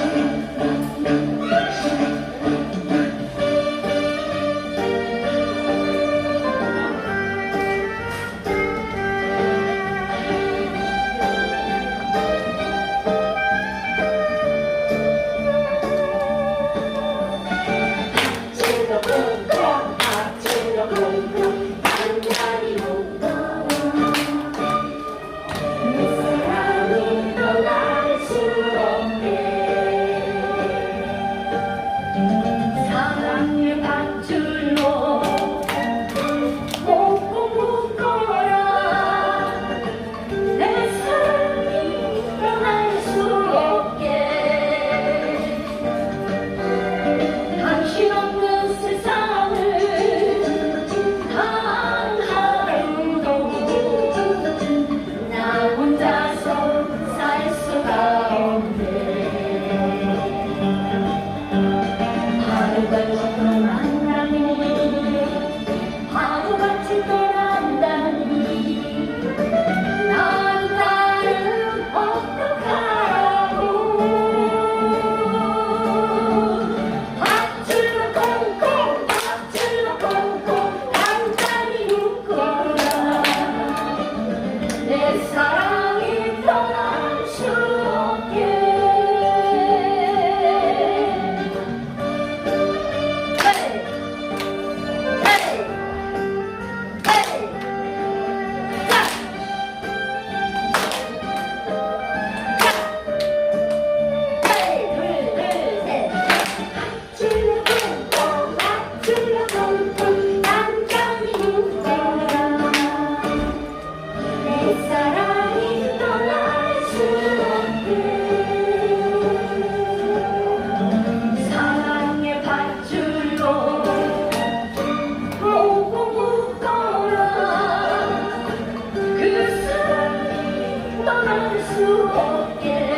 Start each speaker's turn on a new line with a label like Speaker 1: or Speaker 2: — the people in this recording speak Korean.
Speaker 1: Amen. Thank you. 떠날 수 없게